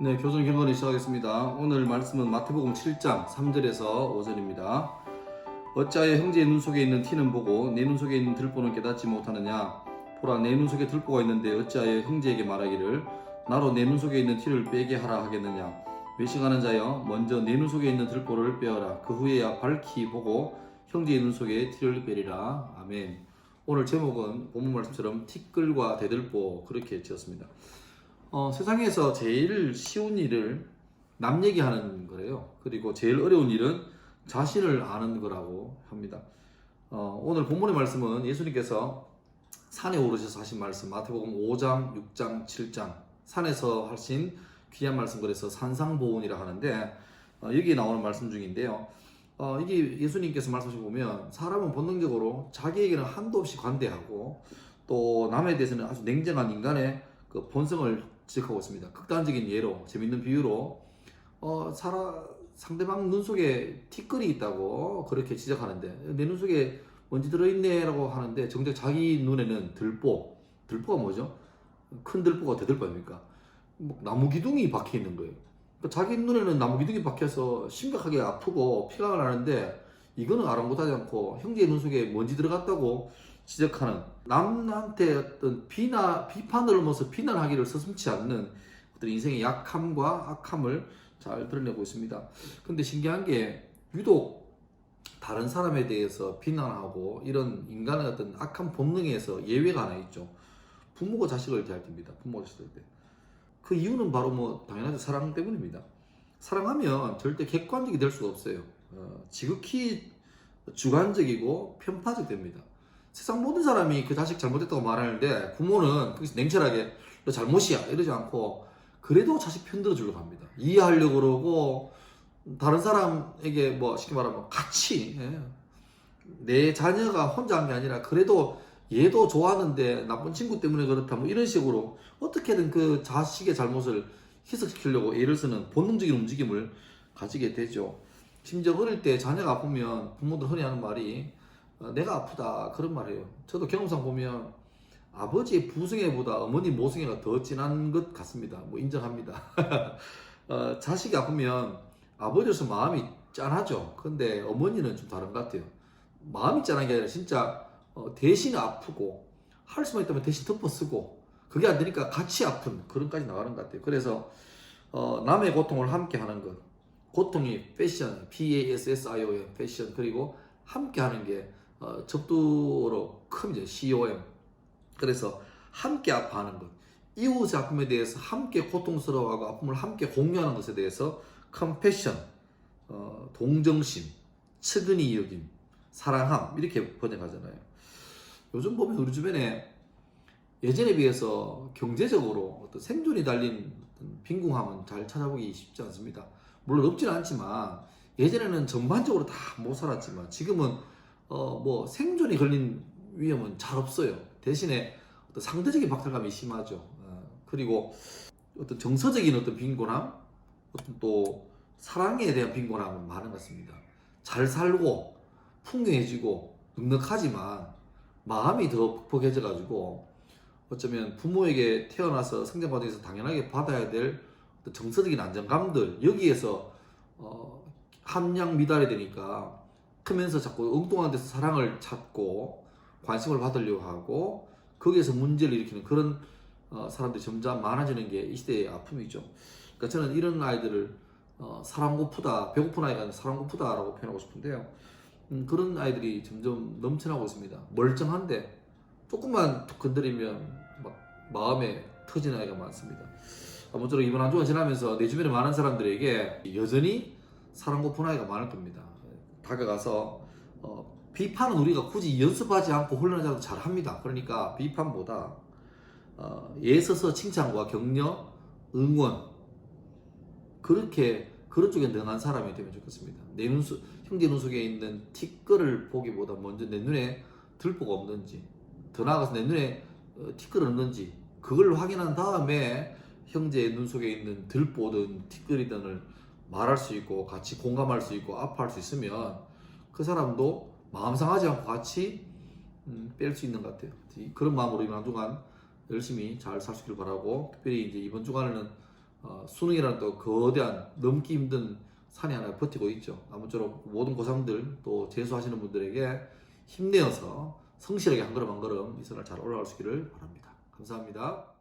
네, 교정 경건을 시작하겠습니다. 오늘 말씀은 마태복음 7장 3절에서 5절입니다. 어찌하여 형제의 눈 속에 있는 티는 보고 내 눈 속에 있는 들보는 깨닫지 못하느냐? 보라 내 눈 속에 들보가 있는데 어찌하여 형제에게 말하기를 나로 내 눈 속에 있는 티를 빼게 하라 하겠느냐? 외식하는 자여 먼저 내 눈 속에 있는 들보를 빼어라. 그 후에야 밝히 보고 형제의 눈 속에 티를 빼리라. 아멘. 오늘 제목은 본문 말씀처럼 티끌과 대들보 그렇게 지었습니다. 어, 세상에서 제일 쉬운 일을 남 얘기하는 거래요. 그리고 제일 어려운 일은 자신을 아는 거라고 합니다. 어, 오늘 본문의 말씀은 예수님께서 산에 오르셔서 하신 말씀 마태복음 5장, 6장, 7장 산에서 하신 귀한 말씀 그래서 산상보훈이라 하는데 어, 여기 나오는 말씀 중인데요. 어, 이게 예수님께서 말씀하시 보면 사람은 본능적으로 자기에게는 한도 없이 관대하고 또 남에 대해서는 아주 냉정한 인간의 그 본성을 지적하고 있습니다. 극단적인 예로 재밌는 비유로 어, 사람 상대방 눈 속에 티끌이 있다고 그렇게 지적하는데 내 눈 속에 먼지 들어있네 라고 하는데 정작 자기 눈에는 들보 들보가 뭐죠? 큰 들보가 대들보입니까? 뭐 나무 기둥이 박혀 있는 거예요. 그러니까 자기 눈에는 나무 기둥이 박혀서 심각하게 아프고 피가 나는데 이거는 아랑곳하지 않고 형제의 눈 속에 먼지 들어갔다고 지적하는 남한테 어떤 비나 비판을 넘어서 비난하기를 서슴치 않는 어떤 인생의 약함과 악함을 잘 드러내고 있습니다. 근데 신기한 게 유독 다른 사람에 대해서 비난하고 이런 인간의 어떤 악한 본능에서 예외가 하나 있죠. 부모가 자식을 대할 때입니다. 부모가 자식을 때. 그 이유는 바로 뭐 당연하죠 사랑 때문입니다. 사랑하면 절대 객관적이 될 수가 없어요. 어, 지극히 주관적이고 편파적 됩니다. 세상 모든 사람이 그 자식 잘못했다고 말하는데 부모는 냉철하게 너 잘못이야 이러지 않고 그래도 자식 편들어 주려고 합니다. 이해하려고 그러고 다른 사람에게 뭐 쉽게 말하면 같이 예. 내 자녀가 혼자 한 게 아니라 그래도 얘도 좋아하는데 나쁜 친구 때문에 그렇다 뭐 이런 식으로 어떻게든 그 자식의 잘못을 희석시키려고 애를 쓰는 본능적인 움직임을 가지게 되죠. 심지어 어릴 때 자녀가 아프면 부모들 흔히 하는 말이 어, 내가 아프다 그런 말이에요. 저도 경험상 보면 아버지의 부승애보다 어머니 모승애가 더 진한 것 같습니다. 뭐 인정합니다. 어, 자식이 아프면 아버지로서 마음이 짠하죠. 근데 어머니는 좀 다른 것 같아요. 마음이 짠한 게 아니라 진짜 어, 대신 아프고 할 수만 있다면 대신 덮어 쓰고 그게 안 되니까 같이 아픈 그런까지 나가는 것 같아요. 그래서 어, 남의 고통을 함께 하는 것 고통이 패션, P-A-S-S-I-O-N 패션 그리고 함께 하는 게 어, 접두로 큽니다. C-O-M 그래서 함께 아파하는 것 이웃의 아픔에 대해서 함께 고통스러워하고 아픔을 함께 공유하는 것에 대해서 컴패션 어, 동정심, 측은히 여김, 사랑함 이렇게 번역하잖아요. 요즘 보면 우리 주변에 예전에 비해서 경제적으로 어떤 생존이 달린 빈궁함은 잘 찾아보기 쉽지 않습니다. 물론 없지는 않지만 예전에는 전반적으로 다 못 살았지만 지금은 어 뭐 생존이 걸린 위험은 잘 없어요. 대신에 어떤 상대적인 박탈감이 심하죠. 어, 그리고 어떤 정서적인 어떤 빈곤함, 어떤 또 사랑에 대한 빈곤함은 많은 것 같습니다. 잘 살고 풍요해지고 넉넉하지만 마음이 더 퍽퍽해져가지고 어쩌면 부모에게 태어나서 성장 과정에서 당연하게 받아야 될 어떤 정서적인 안정감들 여기에서 어, 함량 미달이 되니까 크면서 자꾸 엉뚱한 데서 사랑을 찾고 관심을 받으려고 하고 거기에서 문제를 일으키는 그런 어, 사람들이 점점 많아지는 게 이 시대의 아픔이죠. 그러니까 저는 이런 아이들을 어, 사람 고프다, 배고픈 아이가 아니라 사람 고프다라고 표현하고 싶은데요. 음, 그런 아이들이 점점 넘쳐나고 있습니다. 멀쩡한데 조금만 툭 건드리면 막 마음에 터지는 아이가 많습니다. 아무쪼록 이번 한 주간 지나면서 내 주변에 많은 사람들에게 여전히 사랑 고픈 아이가 많을 겁니다. 다가가서 어, 비판은 우리가 굳이 연습하지 않고 훈련하지 않고 잘합니다. 그러니까 비판보다 어, 애써서 칭찬과 격려, 응원 그렇게 그런 쪽에 능한 사람이 되면 좋겠습니다. 내눈 속, 형제 눈 속에 있는 티끌을 보기보다 먼저 내 눈에 들보가 없는지 더 나아가서 내 눈에 어, 티끌이 없는지 그걸 확인한 다음에 형제의 눈 속에 있는 들보든 티끌이든을 말할 수 있고 같이 공감할 수 있고 아파할 수 있으면 그 사람도 마음 상하지 않고 같이 음, 뺄 수 있는 것 같아요. 이- 그런 마음으로 이번 한 주간 열심히 잘 살 수 있길 바라고 특별히 이제 이번 주간에는 어, 수능이라는 또 거대한 넘기 힘든 산이 하나 버티고 있죠. 아무쪼록 모든 고3들 또 재수하시는 분들에게 힘내어서 성실하게 한 걸음 한 걸음 이 산을 잘 올라갈 수 있기를 바랍니다. 감사합니다.